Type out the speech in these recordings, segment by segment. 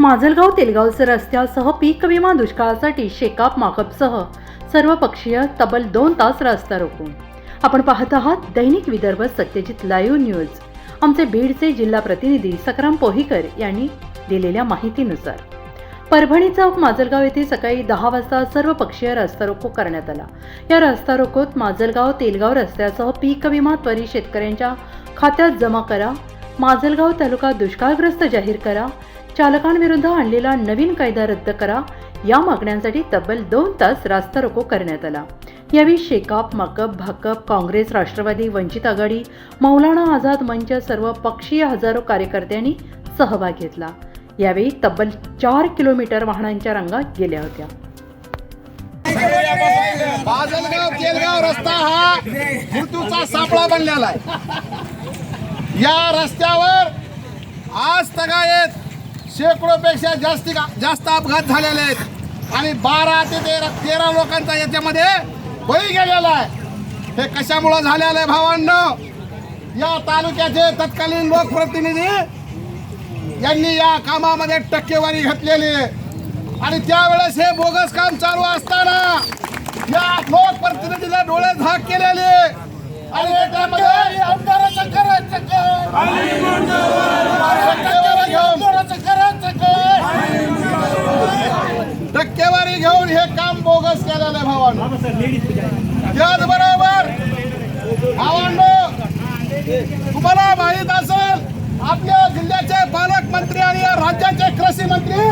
माजलगाव तेलगावचे रस्त्यासह पीक विमा दुष्काळासाठी शेकाप माकपसह सर्वपक्षीय तब्बल दोन तास रस्ता रोखून. आपण पाहत आहात दैनिक विदर्भ सत्यजित लाईव्ह न्यूज. आमचे बीडचे जिल्हा प्रतिनिधी सकराम पोहीकर यांनी दिलेल्या माहितीनुसार. परभणी चौक माजलगाव येथे सकाळी दहा वाजता सर्व पक्षीय रस्ता रोको करण्यात आला. या रस्ता रोकोत माजलगाव तेलगाव रस्त्यासह पीक विमा त्वरित शेतकऱ्यांच्या खात्यात जमा करा. माजलगाव तालुका दुष्काळग्रस्त जाहीर करा. चालकांविरुद्ध आणलेला नवीन कायदा रद्द करा. या मागण्यांसाठी तब्बल दोन तास रास्ता रोको करण्यात आला. यावेळी शेकाप माकप भाकप काँग्रेस राष्ट्रवादी वंचित आघाडी मौलाना आझाद मंच सर्व पक्षीय हजारो कार्यकर्त्यांनी सहभाग घेतला. यावेळी तब्बल चार किलोमीटर वाहनांच्या रांगा गेल्या होत्या. बाजलगाव रस्ता हा मृत्यूचा सापळा बनलेला आहे. या रस्त्यावर आज तगायत शेकडो पेक्षा जास्ती जास्त अपघात झालेले आहेत. आणि बारा ते तेरा तेरा लोकांचा याच्यामध्ये बळी गेलेला आहे. हे कशामुळं झालेलं आहे भावांनो? या तालुक्याचे तत्कालीन लोकप्रतिनिधी यांनी या कामामध्ये टक्केवारी घातलेली आणि त्यावेळेस हे बोगस काम चालू असताना या लोकप्रतिनिधीला डोळे झाक केलेले आणि त्यामध्ये आमदाराचं करायचं टक्केवारी घेऊन टक्केवारी घेऊन हे काम बोगस केलेलं आहे भावांनो त्याचबरोबर भावांनो तुम्हाला माहीत असेल आपल्या जिल्ह्याचे पालकमंत्री आणि या राज्याचे कृषी मंत्री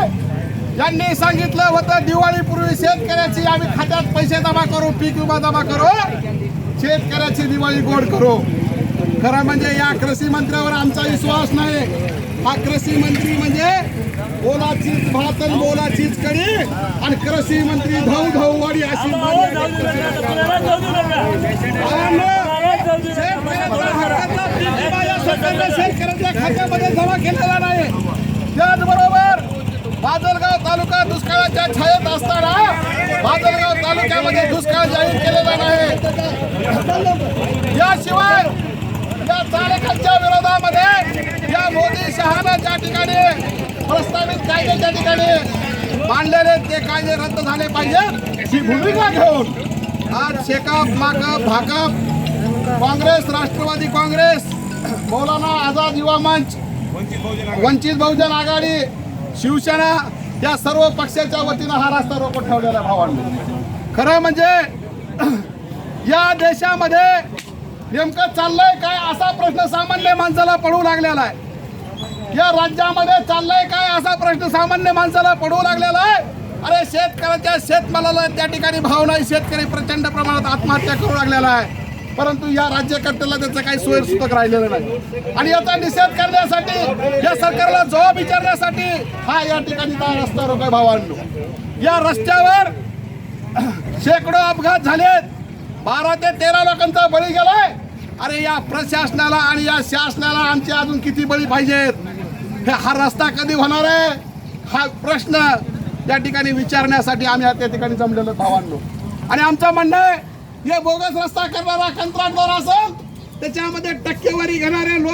यांनी सांगितलं होतं दिवाळीपूर्वी शेतकऱ्याची आम्ही खात्यात पैसे जमा करू पीक विमा जमा करू. शेतकऱ्याची दिवाळी गोड करू. खरं म्हणजे या कृषी मंत्र्यावर आमचा विश्वास नाही. हा कृषी मंत्री म्हणजे ओलाचीच भात आणि ओलाचीच कडी आणि कृषी मंत्री धाऊ धाऊ वाडी अशी शेतकऱ्यांच्या खात्यामध्ये जमा केलेला नाही. त्याचबरोबर बाजलगाव तालुका दुष्काळाच्या छायेत असताना बाजलगाव तालुक्यामध्ये दुष्काळ जाहीर केलेला नाही. याशिवाय या चालकांच्या विरोधामध्ये या मोदी शहाना ज्या ठिकाणी प्रस्तावित कायद्याच्या ठिकाणी मांडलेले ते कायदे रद्द झाले पाहिजे ही भूमिका घेऊन आज शेकाप माकप भाकप काँग्रेस राष्ट्रवादी काँग्रेस मौलाना आझाद युवा मंच वंचित बहुजन आघाडी शिवसेना या सर्व पक्षाच्या वतीनं हा रास्ता रोको ठेवलेला आहे खरं म्हणजे या देशामध्ये नेमकं चाललंय काय असा प्रश्न सामान्य माणसाला पडू लागलेला आहे. या राज्यामध्ये चाललंय काय असा प्रश्न सामान्य माणसाला पडू लागलेला आहे? अरे शेतकऱ्याच्या शेतमालाला त्या ठिकाणी भाव नाही शेतकरी प्रचंड प्रमाणात आत्महत्या करू लागलेला आहे. परंतु या राज्यकर्त्याला त्याचं काही सोय सुतक राहिलेलं नाही. आणि याचा निषेध करण्यासाठी या सरकारला जबाब विचारण्यासाठी हा या ठिकाणी काय रस्ता रोको भाव आणलो या रस्त्यावर शेकडो अपघात झालेत. बारा ते तेरा लोकांचा बळी गेलाय. अरे या प्रशासनाला आणि या शासनाला आमचे अजून किती बळी पाहिजेत? हे हा रस्ता कधी होणार आहे? हा प्रश्न या ठिकाणी विचारण्यासाठी आम्ही त्या ठिकाणी जमलेलो भावांनो आणि आमचं म्हणणं आहे हे बोगस रस्ता करणारा कंत्राटदार असेल त्याच्यामध्ये टक्केवारी घेणारे लोक